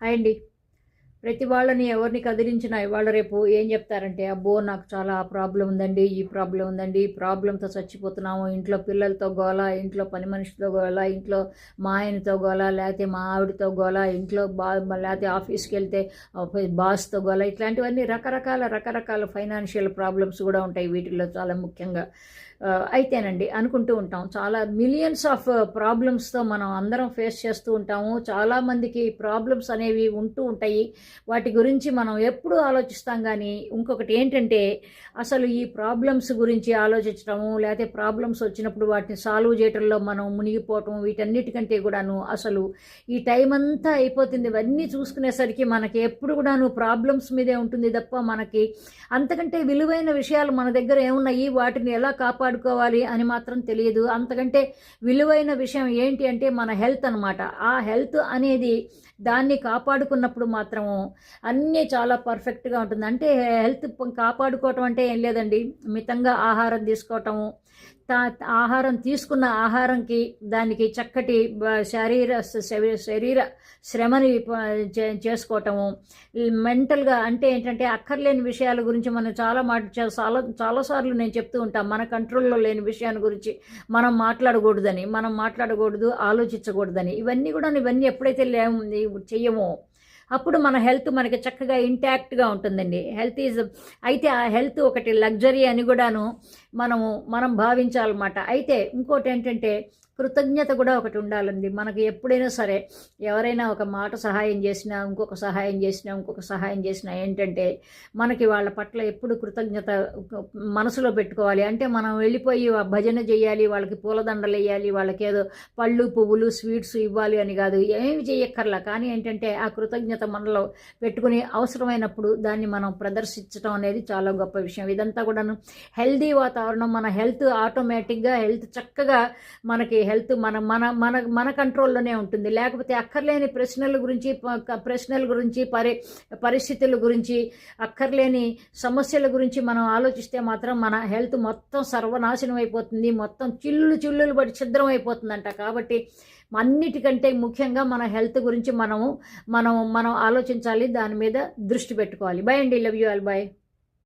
Hi అండి. ప్రతి వాళ్ళని ఎవరిని కదిలించినా ఇవాళ రేపు ఏం చెప్తారంటే అబ్బో నాకు చాలా ప్రాబ్లం ఉందండి ఈ ప్రాబ్లం ఉందండి ఈ ప్రాబ్లంతో చచ్చిపోతున్నాము ఇంట్లో పిల్లలతో గోల ఇంట్లో పని మనిషితో గోల ఇంట్లో మా ఆయనతో గోల లేకపోతే మా ఆవిడతో గోల ఇంట్లో బా లేకపోతే ఆఫీస్కి వెళ్తే బాస్తో గోల ఇట్లాంటివన్నీ రకరకాల రకరకాల ఫైనాన్షియల్ ప్రాబ్లమ్స్ కూడా ఉంటాయి వీటిల్లో చాలా ముఖ్యంగా. అయితేనండి అనుకుంటూ ఉంటాం. చాలా మిలియన్స్ ఆఫ్ ప్రాబ్లమ్స్తో మనం అందరం ఫేస్ చేస్తూ ఉంటాము. చాలామందికి ప్రాబ్లమ్స్ అనేవి ఉంటూ ఉంటాయి. వాటి గురించి మనం ఎప్పుడు ఆలోచిస్తాం కానీ ఇంకొకటి ఏంటంటే అసలు ఈ ప్రాబ్లమ్స్ గురించి ఆలోచించడము లేకపోతే ప్రాబ్లమ్స్ వచ్చినప్పుడు వాటిని సాల్వ్ చేయటంలో మనం మునిగిపోవటం వీటన్నిటికంటే కూడాను అసలు ఈ టైం అంతా అయిపోతుంది. ఇవన్నీ చూసుకునేసరికి మనకి ఎప్పుడు కూడాను ప్రాబ్లమ్స్ మీదే ఉంటుంది తప్ప మనకి అంతకంటే విలువైన విషయాలు మన దగ్గర ఏమున్నాయి? వాటిని ఎలా కాపాడుకోవాలి అని మాత్రం తెలియదు. అంతకంటే విలువైన విషయం ఏంటి అంటే మన హెల్త్ అనమాట ఆ హెల్త్ అనేది దాన్ని కాపాడుకున్నప్పుడు మాత్రము అన్నీ చాలా పర్ఫెక్ట్గా ఉంటుంది. అంటే హెల్త్ కాపాడుకోవటం అంటే ఏం లేదండి. మితంగా ఆహారం తీసుకోవటము తా ఆహారం తీసుకున్న ఆహారంకి దానికి చక్కటి శరీర శ- శరీర శ్రమని చే- చేసుకోవటము. మెంటల్గా అంటే ఏంటంటే అక్కర్లేని విషయాల గురించి మనం చాలా మాట చాలా చాలాసార్లు నేను చెప్తూ ఉంటాను మన కంట్రోల్లో లేని విషయాల గురించి మనం మాట్లాడకూడదని మనం మాట్లాడకూడదు ఆలోచించకూడదని. ఇవన్నీ కూడా ఇవన్నీ ఎప్పుడైతే లేము చెయ్యమో అప్పుడు మన హెల్త్ మనకి చక్కగా ఇంటాక్ట్గా ఉంటుందండి. హెల్త్ ఈజ్ అయితే ఆ హెల్త్ ఒకటి లగ్జరీ అని కూడాను మనము మనం భావించాలన్నమాట. అయితే ఇంకోటి ఏంటంటే కృతజ్ఞత కూడా ఒకటి ఉండాలండి. మనకి ఎప్పుడైనా సరే ఎవరైనా ఒక మాట సహాయం చేసినా ఇంకొక సహాయం చేసినా ఇంకొక సహాయం చేసినా ఏంటంటే మనకి వాళ్ళ పట్ల ఎప్పుడు కృతజ్ఞత మనసులో పెట్టుకోవాలి. అంటే మనం వెళ్ళిపోయి భజన చేయాలి వాళ్ళకి పూలదండలు వేయాలి వాళ్ళకి ఏదో పళ్ళు పువ్వులు స్వీట్స్ ఇవ్వాలి అని కాదు. ఏమి చేయక్కర్లా. కానీ ఏంటంటే ఆ కృతజ్ఞత మనలో పెట్టుకుని అవసరమైనప్పుడు దాన్ని మనం ప్రదర్శించడం అనేది చాలా గొప్ప విషయం. ఇదంతా కూడాను హెల్దీ వాతావరణం. మన హెల్త్ ఆటోమేటిక్గా హెల్త్ చక్కగా మనకి హెల్త్ మన మన మన మన కంట్రోల్లోనే ఉంటుంది. లేకపోతే అక్కర్లేని ప్రశ్నల గురించి ప్రశ్నల గురించి పరి పరిస్థితుల గురించి అక్కర్లేని సమస్యల గురించి మనం ఆలోచిస్తే మాత్రం మన హెల్త్ మొత్తం సర్వనాశనం అయిపోతుంది. మొత్తం చిల్లు చిల్లులు పడి ఛిద్రం అయిపోతుందంట. కాబట్టి అన్నిటికంటే ముఖ్యంగా మన హెల్త్ గురించి మనము మనం మనం ఆలోచించాలి. దాని మీద దృష్టి పెట్టుకోవాలి. బై అండి. Love you all bye